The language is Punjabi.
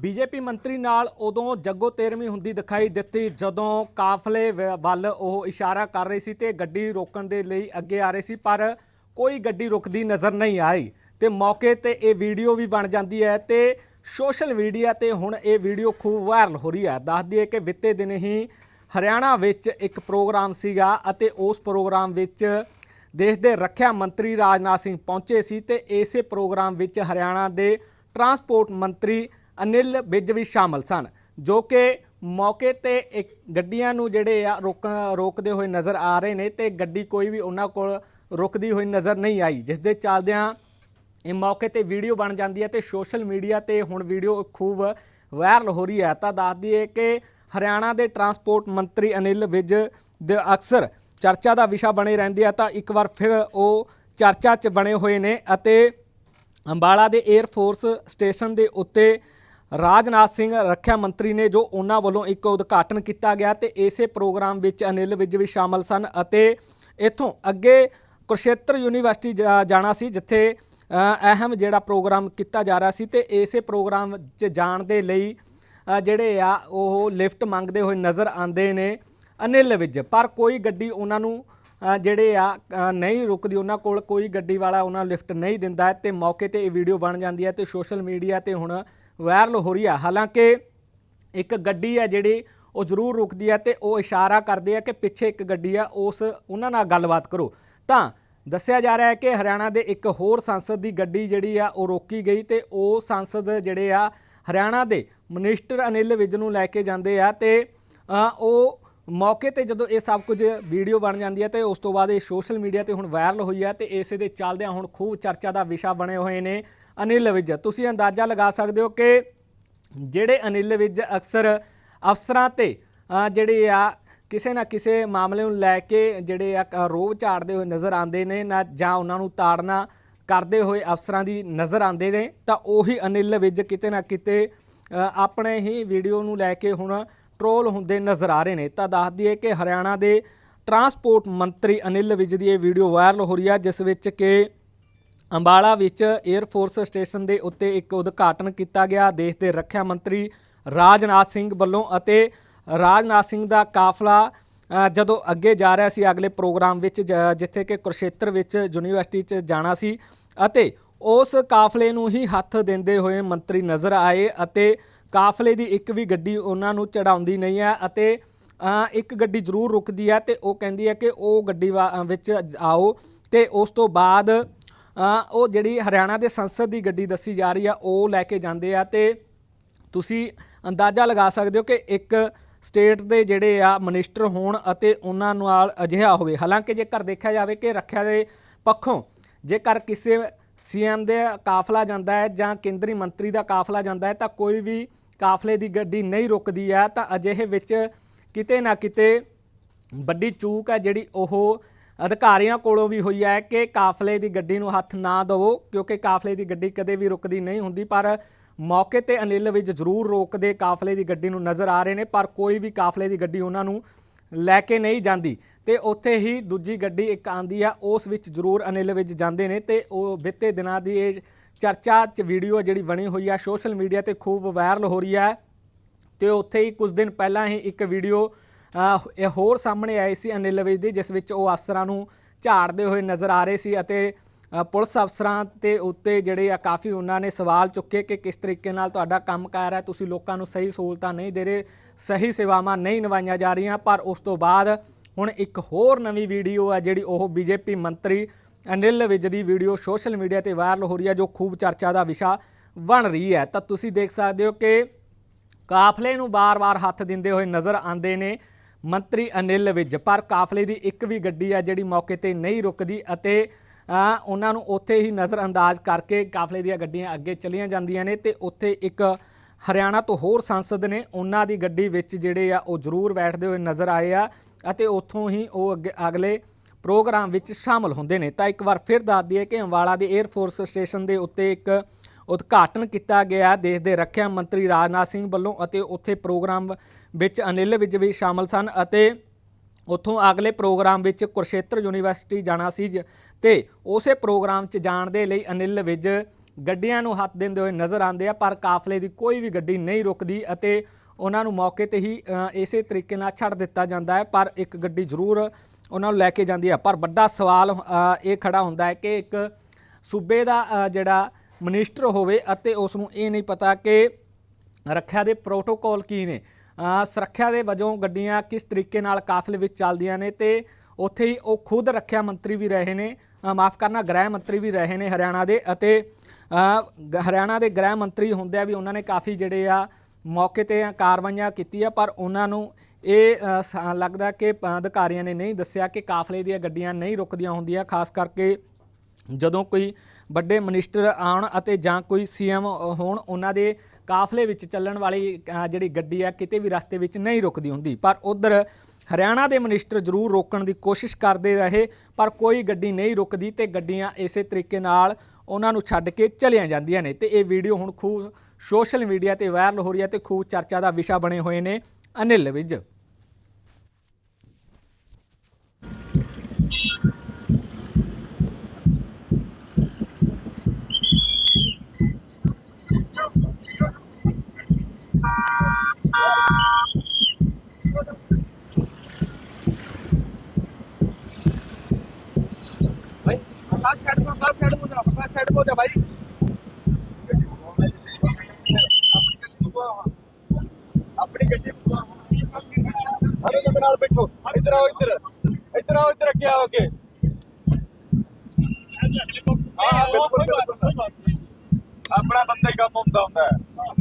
ਬੀਜੇਪੀ ਮੰਤਰੀ ਨਾਲ ਉਦੋਂ ਜੱਗੋ ਤੇਰਵੀਂ ਹੁੰਦੀ ਦਿਖਾਈ ਦਿੱਤੀ ਜਦੋਂ ਕਾਫਲੇ ਵ- ਵੱਲ ਉਹ ਇਸ਼ਾਰਾ ਕਰ ਰਹੀ ਸੀ ਤੇ ਗੱਡੀ ਰੋਕਣ ਦੇ ਲਈ ਅੱਗੇ ਆ ਰਹੀ ਸੀ, ਪਰ ਕੋਈ ਗੱਡੀ ਰੁਕਦੀ ਨਜ਼ਰ ਨਹੀਂ ਆਈ ਤੇ ਮੌਕੇ ਤੇ ਇਹ ਵੀਡੀਓ ਵੀ ਬਣ ਜਾਂਦੀ ਹੈ ਤੇ ਸੋਸ਼ਲ ਮੀਡੀਆ ਤੇ ਹੁਣ ਇਹ ਵੀਡੀਓ ਖੂਬ ਵਾਇਰਲ ਹੋ ਰਹੀ ਹੈ। ਦੱਸ ਦਈਏ ਕਿ ਬਿੱਤੇ ਦਿਨ ਹੀ ਹਰਿਆਣਾ ਵਿੱਚ ਇੱਕ ਪ੍ਰੋਗਰਾਮ ਸੀਗਾ ਅਤੇ ਉਸ ਪ੍ਰੋਗਰਾਮ ਵਿੱਚ ਦੇਸ਼ ਦੇ ਰੱਖਿਆ ਮੰਤਰੀ ਰਾਜਨਾਥ ਸਿੰਘ ਪਹੁੰਚੇ ਸੀ ਤੇ ਇਸੇ ਪ੍ਰੋਗਰਾਮ ਵਿੱਚ ਹਰਿਆਣਾ ਦੇ ਟਰਾਂਸਪੋਰਟ ਮੰਤਰੀ ਅਨਿਲ ਵਿਜ ਵੀ ਸ਼ਾਮਲ ਸਨ, ਜੋ ਕਿ ਮੌਕੇ ਤੇ ਇੱਕ ਗੱਡੀਆਂ ਨੂੰ ਜਿਹੜੇ ਆ ਰੋਕ, ਰੋਕਦੇ ਹੋਏ ਨਜ਼ਰ ਆ ਰਹੇ ਨੇ ਤੇ ਗੱਡੀ ਕੋਈ ਵੀ ਉਹਨਾਂ ਕੋਲ ਰੁਕਦੀ ਹੋਈ ਨਜ਼ਰ ਨਹੀਂ ਆਈ ਜਿਸ ਦੇ ਚੱਲਦਿਆਂ ਇਹ ਮੌਕੇ ਤੇ ਵੀਡੀਓ ਬਣ ਜਾਂਦੀ ਹੈ ਤੇ ਸੋਸ਼ਲ ਮੀਡੀਆ ਤੇ ਹੁਣ ਵੀਡੀਓ ਖੂਬ ਵਾਇਰਲ ਹੋ ਰਹੀ ਹੈ। ਤਾਂ ਦੱਸ ਦਈਏ ਕਿ ਹਰਿਆਣਾ ਦੇ ਟਰਾਂਸਪੋਰਟ ਮੰਤਰੀ ਅਨਿਲ ਵਿਜ ਦੇ ਅਕਸਰ ਚਰਚਾ ਦਾ ਵਿਸ਼ਾ ਬਣੇ ਰਹਿੰਦੇ ਆ, ਤਾਂ ਇੱਕ ਵਾਰ ਫਿਰ ਉਹ ਚਰਚਾ 'ਚ ਬਣੇ ਹੋਏ ਨੇ ਅਤੇ ਅੰਬਾਲਾ ਦੇ 에ਅਰ ਫੋਰਸ ਸਟੇਸ਼ਨ ਦੇ ਉੱਤੇ ਰਾਜਨਾਥ ਸਿੰਘ ਰੱਖਿਆ ਮੰਤਰੀ ਨੇ ਜੋ ਉਹਨਾਂ ਵੱਲੋਂ ਇੱਕ ਉਦਘਾਟਨ ਕੀਤਾ ਗਿਆ ਤੇ ਇਸੇ ਪ੍ਰੋਗਰਾਮ ਵਿੱਚ ਅਨਿਲ ਵਿਜ ਵੀ ਸ਼ਾਮਲ ਸਨ ਅਤੇ ਇੱਥੋਂ ਅੱਗੇ ਕੁਰਸ਼ੇਤਰ ਯੂਨੀਵਰਸਿਟੀ ਜਾ- ਜਾਣਾ ਸੀ, ਜਿੱਥੇ ਅਹਿਮ ਜਿਹੜਾ ਪ੍ਰੋਗਰਾਮ ਕੀਤਾ ਜਾ ਰਿਹਾ ਸੀ ਤੇ ਇਸੇ ਪ੍ਰੋਗਰਾਮ 'ਚ ਜਾਣ ਦੇ ਲਈ ਜਿਹੜੇ ਆ, ਉਹ ਲਿਫਟ ਮੰਗਦੇ ਹੋਏ ਨਜ਼ਰ ਆਉਂਦੇ ਨੇ ਅਨਿਲ ਵਿੱਚ ਪਰ ਕੋਈ ਗੱਡੀ ਉਹਨਾਂ ਨੂੰ ਜਿਹੜੇ ਆ ਨਹੀਂ ਰੁਕਦੀ, ਉਹਨਾਂ ਕੋਲ ਕੋਈ ਗੱਡੀ ਵਾਲਾ ਉਹਨਾਂ ਲਿਫਟ ਨਹੀਂ ਦਿੰਦਾ ਹੈ ਤੇ ਮੌਕੇ ਤੇ ਇਹ ਵੀਡੀਓ ਬਣ ਜਾਂਦੀ ਹੈ ਤੇ ਸੋਸ਼ਲ ਮੀਡੀਆ ਤੇ ਹੁਣ ਵਾਇਰਲ ਹੋ ਰਹੀ ਹੈ ਹਾਲਾਂਕਿ ਇੱਕ ਗੱਡੀ ਹੈ ਜਿਹੜੀ ਉਹ ਜ਼ਰੂਰ ਰੁਕਦੀ ਹੈ ਤੇ ਉਹ ਇਸ਼ਾਰਾ ਕਰਦੇ ਆ ਕਿ ਪਿੱਛੇ ਇੱਕ ਗੱਡੀ ਆ, ਉਸ ਉਹਨਾਂ ਨਾਲ ਗੱਲਬਾਤ ਕਰੋ। ਤਾਂ ਦੱਸਿਆ ਜਾ ਰਿਹਾ ਹੈ ਕਿ ਹਰਿਆਣਾ ਦੇ ਇੱਕ ਹੋਰ ਸੰਸਦ ਦੀ ਗੱਡੀ ਜਿਹੜੀ ਆ, ਉਹ ਰੋਕੀ ਗਈ ਤੇ ਉਹ ਸੰਸਦ ਜਿਹੜੇ ਆ, ਹਰਿਆਣਾ ਦੇ ਮਨਿਸਟਰ ਅਨਿਲ ਵਿਜ ਨੂੰ ਲੈ ਕੇ ਜਾਂਦੇ ਆ ਤੇ ਉਹ ਮੌਕੇ ਤੇ ਜਦੋਂ ਇਹ ਸਭ ਕੁਝ ਵੀਡੀਓ ਬਣ ਜਾਂਦੀ ਹੈ ਤੇ ਉਸ ਤੋਂ ਬਾਅਦ ਇਹ ਸੋਸ਼ਲ ਮੀਡੀਆ ਤੇ ਹੁਣ ਵਾਇਰਲ ਹੋਈ ਹੈ ਤੇ ਇਸੇ ਦੇ ਚੱਲਦਿਆਂ ਹੁਣ ਖੂਬ ਚਰਚਾ ਦਾ ਵਿਸ਼ਾ ਬਣੇ ਹੋਏ ਨੇ ਅਨਿਲ ਵਿਜ। ਤੁਸੀਂ ਅੰਦਾਜ਼ਾ ਲਗਾ ਸਕਦੇ ਹੋ ਕਿ ਜਿਹੜੇ ਅਨਿਲ ਵਿਜ ਅਕਸਰ ਅਫਸਰਾਂ ਤੇ ਜਿਹੜੇ ਆ, ਕਿਸੇ ਨਾ ਕਿਸੇ ਮਾਮਲੇ ਨੂੰ ਲੈ ਕੇ ਜਿਹੜੇ ਆ ਰੋਬ ਝਾੜਦੇ ਹੋਏ ਨਜ਼ਰ ਆਉਂਦੇ ਨੇ ਨਾ ਜਾਂ ਉਹਨਾਂ ਨੂੰ ਤਾੜਨਾ ਕਰਦੇ ਹੋਏ ਅਫਸਰਾਂ ਦੀ ਨਜ਼ਰ ਆਉਂਦੇ ਨੇ, ਤਾਂ ਉਹੀ ਅਨਿਲ ਵਿਜ ਕਿਤੇ ਨਾ ਕਿਤੇ ਆਪਣੇ ਹੀ ਵੀਡੀਓ ਨੂੰ ਲੈ ਕੇ ਹੁਣ ਟਰੋਲ ਹੁੰਦੇ ਨਜ਼ਰ ਆ ਰਹੇ ਨੇ। ਤਾਂ ਦੱਸ ਦਈਏ ਕਿ ਹਰਿਆਣਾ ਦੇ ਟਰਾਂਸਪੋਰਟ ਮੰਤਰੀ ਅਨਿਲ ਵਿਜ ਦੀ ਇਹ ਵੀਡੀਓ ਵਾਇਰਲ ਹੋ ਰਹੀ ਹੈ ਜਿਸ ਵਿੱਚ ਕਿ ਅੰਬਾਲਾ ਵਿੱਚ 에ਅਰ ਫੋਰਸ ਸਟੇਸ਼ਨ ਦੇ ਉੱਤੇ ਇੱਕ ਉਦਘਾਟਨ ਕੀਤਾ ਗਿਆ। ਦੇਸ਼ ਦੇ ਰੱਖਿਆ ਮੰਤਰੀ ਰਾਜਨਾਥ ਸਿੰਘ ਵੱਲੋਂ ਅਤੇ ਰਾਜਨਾਥ ਸਿੰਘ ਦਾ ਕਾਫਲਾ ਜਦੋਂ ਅੱਗੇ ਜਾ ਰਿਹਾ ਸੀ ਅਗਲੇ ਪ੍ਰੋਗਰਾਮ ਵਿੱਚ, ਜ- ਜਿੱਥੇ ਕਿ ਕੁਰਸ਼ੇਤਰ ਵਿੱਚ ਯੂਨੀਵਰਸਿਟੀ 'ਚ ਜਾਣਾ ਸੀ ਅਤੇ ਉਸ ਕਾਫਲੇ ਨੂੰ ਹੀ ਹੱਥ ਦਿੰਦੇ ਹੋਏ ਮੰਤਰੀ ਨਜ਼ਰ ਆਏ ਅਤੇ ਕਾਫਲੇ ਦੀ ਇੱਕ ਵੀ ਗੱਡੀ ਉਹਨਾਂ ਨੂੰ ਚੜਾਉਂਦੀ ਨਹੀਂ ਹੈ ਅਤੇ ਇੱਕ ਗੱਡੀ ਜ਼ਰੂਰ ਰੁਕਦੀ ਹੈ ਤੇ ਉਹ ਕਹਿੰਦੀ ਹੈ ਕਿ ਉਹ ਗੱਡੀ ਵਾ- ਵਿੱਚ ਆਓ ਤੇ ਉਸ ਤੋਂ ਬਾਅਦ ਉਹ ਜਿਹੜੀ ਹਰਿਆਣਾ ਦੇ ਸੰਸਦ ਦੀ ਗੱਡੀ ਦੱਸੀ ਜਾ ਰਹੀ ਆ, ਉਹ ਲੈ ਕੇ ਜਾਂਦੇ ਆ ਤੇ ਤੁਸੀਂ ਅੰਦਾਜ਼ਾ ਲਗਾ ਸਕਦੇ ਹੋ ਕਿ ਇੱਕ ਸਟੇਟ ਦੇ ਜਿਹੜੇ ਆ ਮਿਨਿਸਟਰ ਹੋਣ ਅਤੇ ਉਹਨਾਂ ਨਾਲ ਅਜਿਹਾ ਹੋਵੇ। ਹਾਲਾਂਕਿ ਜੇਕਰ ਦੇਖਿਆ ਜਾਵੇ ਕਿ ਰੱਖਿਆ ਦੇ ਪੱਖੋਂ ਜੇਕਰ ਕਿਸੇ ਸੀਐਮ ਦੇ ਕਾਫਲਾ ਜਾਂਦਾ ਹੈ ਜਾਂ ਕੇਂਦਰੀ ਮੰਤਰੀ ਦਾ ਕਾਫਲਾ ਜਾਂਦਾ ਹੈ ਤਾਂ ਕੋਈ ਵੀ ਕਾਫਲੇ ਦੀ ਗੱਡੀ ਨਹੀਂ ਰੁਕਦੀ ਹੈ ਤਾਂ ਅਜਿਹੇ ਵਿੱਚ ਕਿਤੇ ਨਾ ਕਿਤੇ ਵੱਡੀ ਚੂਕ ਹੈ ਜਿਹੜੀ ਉਹ ਅਧਿਕਾਰੀਆਂ ਕੋਲੋਂ ਵੀ ਹੋਈ ਹੈ ਕਿ ਕਾਫਲੇ ਦੀ ਗੱਡੀ ਨੂੰ ਹੱਥ ਨਾ ਦਿਵੋ, ਕਿਉਂਕਿ ਕਾਫਲੇ ਦੀ ਗੱਡੀ ਕਦੇ ਵੀ ਰੁਕਦੀ ਨਹੀਂ ਹੁੰਦੀ, ਪਰ ਮੌਕੇ ਤੇ ਅਨਿਲ ਵਿੱਚ ਜ਼ਰੂਰ ਰੋਕਦੇ ਕਾਫਲੇ ਦੀ ਗੱਡੀ ਨੂੰ ਨਜ਼ਰ ਆ ਰਹੇ ਨੇ, ਪਰ ਕੋਈ ਵੀ ਕਾਫਲੇ ਦੀ ਗੱਡੀ ਉਹਨਾਂ ਨੂੰ ਲੈ ਕੇ ਨਹੀਂ ਜਾਂਦੀ। ਤੇ ਉੱਥੇ ਹੀ ਦੂਜੀ ਗੱਡੀ ਇੱਕ ਆਂਦੀ ਆ, ਉਸ ਵਿੱਚ ਜ਼ਰੂਰ ਅਨਿਲ ਵਿੱਚ ਜਾਂਦੇ ਨੇ ਤੇ ਉਹ ਬਿੱਤੇ ਦਿਨਾਂ ਦੀ ਇਹ ਚਰਚਾ ਚ ਵੀਡੀਓ ਜਿਹੜੀ ਬਣੀ ਹੋਈ ਆ, ਸੋਸ਼ਲ ਮੀਡੀਆ ਤੇ ਖੂਬ ਵਾਇਰਲ ਹੋ ਰਹੀ ਹੈ ਤੇ ਉੱਥੇ ਹੀ ਕੁਝ ਦਿਨ ਪਹਿਲਾਂ ਹੀ ਇੱਕ ਵੀਡੀਓ ਇਹ ਹੋਰ ਸਾਹਮਣੇ ਆਈ ਸੀ ਅਨਿਲ ਵਿਜ ਦੀ, ਜਿਸ ਵਿੱਚ ਉਹ ਅਫਸਰਾਂ ਨੂੰ ਝਾੜਦੇ ਹੋਏ ਨਜ਼ਰ ਆ ਰਹੇ ਸੀ ਅਤੇ ਪੁਲਿਸ ਅਫਸਰਾਂ ਤੇ ਉੱਤੇ ਜਿਹੜੇ ਆ, ਕਾਫੀ ਉਹਨਾਂ ਨੇ ਸਵਾਲ ਚੁੱਕੇ ਕਿ ਕਿਸ ਤਰੀਕੇ ਨਾਲ ਤੁਹਾਡਾ ਕੰਮ ਕਾਰ ਹੈ, ਤੁਸੀਂ ਲੋਕਾਂ ਨੂੰ ਸਹੀ ਸਹੂਲਤਾਂ ਨਹੀਂ ਦੇ ਰਹੇ, ਸਹੀ ਸੇਵਾਵਾਂ ਨਹੀਂ ਨਿਭਾਈਆਂ ਜਾ ਰਹੀਆਂ, ਪਰ ਉਸ ਤੋਂ ਬਾਅਦ ਹੁਣ ਇੱਕ ਹੋਰ ਨਵੀਂ ਵੀਡੀਓ ਆ ਜਿਹੜੀ ਉਹ ਬੀਜੇਪੀ ਮੰਤਰੀ ਅਨਿਲ ਵਿਜ ਦੀ ਵੀਡੀਓ ਸੋਸ਼ਲ ਮੀਡੀਆ ਤੇ ਵਾਇਰਲ ਹੋ ਰਹੀ ਹੈ ਜੋ ਖੂਬ ਚਰਚਾ ਦਾ ਵਿਸ਼ਾ ਬਣ ਰਹੀ ਹੈ। ਤਾਂ ਤੁਸੀਂ ਦੇਖ ਸਕਦੇ ਹੋ ਕਿ ਕਾਫਲੇ ਨੂੰ ਬਾਰ-ਬਾਰ ਹੱਥ ਦਿੰਦੇ ਹੋਏ ਨਜ਼ਰ ਆਉਂਦੇ ਨੇ ਮੰਤਰੀ ਅਨਿਲ ਵਿਜ ਪਰ ਕਾਫਲੇ ਦੀ ਇੱਕ ਵੀ ਗੱਡੀ ਆ ਜਿਹੜੀ ਮੌਕੇ ਤੇ ਨਹੀਂ ਰੁਕਦੀ ਅਤੇ ਉਹਨਾਂ ਨੂੰ ਉੱਥੇ ਹੀ ਨਜ਼ਰਅੰਦਾਜ਼ ਕਰਕੇ ਕਾਫਲੇ ਦੀਆਂ ਗੱਡੀਆਂ ਅੱਗੇ ਚਲੀਆਂ ਜਾਂਦੀਆਂ ਨੇ ਤੇ ਉੱਥੇ ਇੱਕ ਹਰਿਆਣਾ ਤੋਂ ਹੋਰ ਸੰਸਦ ਨੇ ਉਹਨਾਂ ਦੀ ਗੱਡੀ ਵਿੱਚ ਜਿਹੜੇ ਆ ਉਹ ਜ਼ਰੂਰ ਬੈਠਦੇ ਹੋਏ ਨਜ਼ਰ ਆਏ ਆ ਅਤੇ ਉੱਥੋਂ ਹੀ ਉਹ ਅੱਗੇ ਅਗਲੇ ਪ੍ਰੋਗਰਾਮ ਵਿੱਚ ਸ਼ਾਮਲ ਹੁੰਦੇ ਨੇ। ਤਾਂ ਇੱਕ ਵਾਰ ਫਿਰ ਦੱਸ ਦਈਏ ਕਿ ਅੰਬਾਲਾ ਦੇ 에ਅਰ ਫੋਰਸ ਸਟੇਸ਼ਨ ਦੇ ਉੱਤੇ ਇੱਕ ਉਦਘਾਟਨ ਕੀਤਾ ਗਿਆ। ਦੇਸ਼ ਦੇ ਰੱਖਿਆ ਮੰਤਰੀ ਰਾਜਨਾਥ ਸਿੰਘ ਵੱਲੋਂ ਅਤੇ ਉੱਥੇ ਪ੍ਰੋਗਰਾਮ ਵਿੱਚ ਅਨਿਲ ਵਿਜ ਵੀ ਸ਼ਾਮਲ ਸਨ ਅਤੇ ਉੱਥੋਂ ਅਗਲੇ ਪ੍ਰੋਗਰਾਮ ਵਿੱਚ ਕੁਰਸ਼ੇਤਰ ਯੂਨੀਵਰਸਿਟੀ ਜਾਣਾ ਸੀ ਜ- ਤੇ ਉਸੇ ਪ੍ਰੋਗਰਾਮ 'ਚ ਜਾਣ ਦੇ ਲਈ ਅਨਿਲ ਵਿਜ ਗੱਡੀਆਂ ਨੂੰ ਹੱਥ ਦਿੰਦੇ ਹੋਏ ਨਜ਼ਰ ਆਉਂਦੇ ਆ, ਪਰ ਕਾਫਲੇ ਦੀ ਕੋਈ ਵੀ ਗੱਡੀ ਨਹੀਂ ਰੁਕਦੀ ਅਤੇ ਉਹਨਾਂ ਨੂੰ ਮੌਕੇ ਤੇ ਹੀ ਇਸੇ ਤਰੀਕੇ ਨਾਲ ਛੱਡ ਦਿੱਤਾ ਜਾਂਦਾ ਹੈ। ਪਰ ਇੱਕ ਗੱਡੀ ਜ਼ਰੂਰ ਉਹਨਾਂ ਨੂੰ ਲੈ ਕੇ ਜਾਂਦੀ ਹੈ। ਪਰ ਵੱਡਾ ਸਵਾਲ ਇਹ ਖੜਾ ਹੁੰਦਾ ਹੈ ਕਿ ਇੱਕ ਸੂਬੇ ਦਾ ਜਿਹੜਾ ਮਿਨਿਸਟਰ ਹੋਵੇ ਅਤੇ ਉਸ ਨੂੰ ਇਹ ਨਹੀਂ ਪਤਾ ਕਿ ਰੱਖਿਆ ਦੇ ਪ੍ਰੋਟੋਕੋਲ ਕੀ ਨੇ। ਸੁਰੱਖਿਆ ਦੇ ਵਜੋਂ ਗੱਡੀਆਂ ਕਿਸ ਤਰੀਕੇ ਨਾਲ ਕਾਫਲੇ ਵਿੱਚ ਚੱਲਦੀਆਂ ਨੇ ਤੇ ਉੱਥੇ ਹੀ ਉਹ ਖੁਦ ਰੱਖਿਆ ਮੰਤਰੀ ਵੀ ਰਹੇ ਨੇ। ਮਾਫ ਕਰਨਾ ਗ੍ਰਹਿ ਮੰਤਰੀ ਵੀ ਰਹੇ ਨੇ ਹਰਿਆਣਾ ਦੇ ਅਤੇ ਅ, ਹਰਿਆਣਾ ਦੇ ਗ੍ਰਹਿ ਮੰਤਰੀ ਹੁੰਦਿਆਂ ਵੀ ਉਹਨਾਂ ਨੇ ਕਾਫੀ ਜਿਹੜੇ ਆ ਮੌਕੇ ਤੇ ਕਾਰਵਾਈਆਂ ਕੀਤੀ ਕੀਤੀਆਂ ਪਰ ਉਹਨਾਂ ਨੂੰ ਇਹ ਸ- ਲੱਗਦਾ ਕਿ ਪ- ਅਧਿਕਾਰੀਆਂ ਨੇ ਨਹੀਂ ਦੱਸਿਆ ਕਿ ਕਾਫਲੇ ਦੀਆਂ ਗੱਡੀਆਂ ਨਹੀਂ ਰੁਕਦੀਆਂ ਹੁੰਦੀਆਂ, ਖਾਸ ਕਰਕੇ ਜਦੋਂ ਕੋਈ ਵੱਡੇ ਮਿਨਿਸਟਰ ਆਉਣ ਅਤੇ ਜਾਂ ਕੋਈ ਸੀਐਮ ਹੋਣ, ਉਹਨਾਂ ਦੇ ਕਾਫਲੇ ਵਿੱਚ ਚੱਲਣ ਵਾਲੀ ਜਿਹੜੀ ਗੱਡੀ ਆ, ਕਿਤੇ ਵੀ ਰਸਤੇ ਵਿੱਚ ਨਹੀਂ ਰੁਕਦੀ ਹੁੰਦੀ। ਪਰ ਉਧਰ ਹਰਿਆਣਾ ਦੇ ਮਿਨਿਸਟਰ ਜ਼ਰੂਰ ਰੋਕਣ ਦੀ ਕੋਸ਼ਿਸ਼ ਕਰਦੇ ਰਹੇ, ਪਰ ਕੋਈ ਗੱਡੀ ਨਹੀਂ ਰੁਕਦੀ ਤੇ ਗੱਡੀਆਂ ਇਸੇ ਤਰੀਕੇ ਨਾਲ ਉਹਨਾਂ ਨੂੰ ਛੱਡ ਕੇ ਚਲੀਆਂ ਜਾਂਦੀਆਂ ਨੇ। ਤੇ ਇਹ ਵੀਡੀਓ ਹੁਣ ਖੂਬ ਸੋਸ਼ਲ ਮੀਡੀਆ ਤੇ ਵਾਇਰਲ ਹੋ ਰਹੀ ਹੈ ਤੇ ਖੂਬ ਚਰਚਾ ਦਾ ਵਿਸ਼ਾ ਬਣੇ ਹੋਏ ਨੇ। અનિલ વિજ ભાઈ સાત સાઈડ માં સાત સાઈડ માં ભાઈ ਹਾਂ ਬਿਲਕੁਲ ਬਿਲਕੁਲ ਆਪਣਾ ਬੰਦਾ ਹੀ ਕੰਮ ਹੁੰਦਾ ਹੁੰਦਾ ਹੈ।